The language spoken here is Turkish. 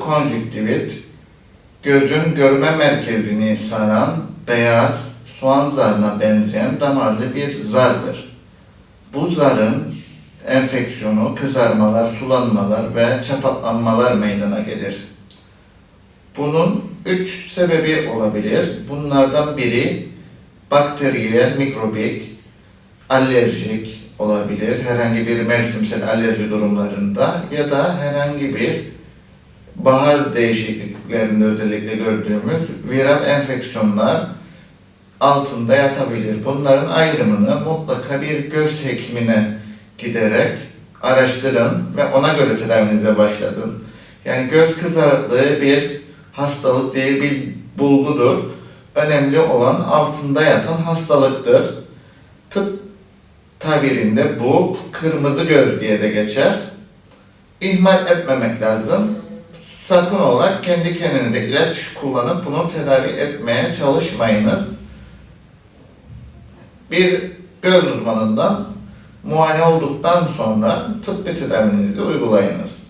konjüktivit, gözün görme merkezini saran beyaz soğan zarına benzeyen damarlı bir zardır. Bu zarın enfeksiyonu, kızarmalar, sulanmalar ve çapatlanmalar meydana gelir. Bunun üç sebebi olabilir. Bunlardan biri bakteriyel, mikrobik, alerjik olabilir. Herhangi bir mevsimsel alerji durumlarında ya da herhangi bir bahar değişikliklerinde özellikle gördüğümüz viral enfeksiyonlar altında yatabilir. Bunların ayrımını mutlaka bir göz hekimine giderek araştırın ve ona göre tedavinize başladın. Yani göz kızarıklığı bir hastalık değil, bir bulgudur. Önemli olan altında yatan hastalıktır. Tıp tabirinde bu kırmızı göz diye de geçer. İhmal etmemek lazım. Sakın olarak kendi kendinize ilaç kullanıp bunu tedavi etmeye çalışmayınız. Bir göz uzmanından muayene olduktan sonra tıbbi tedavinizi uygulayınız.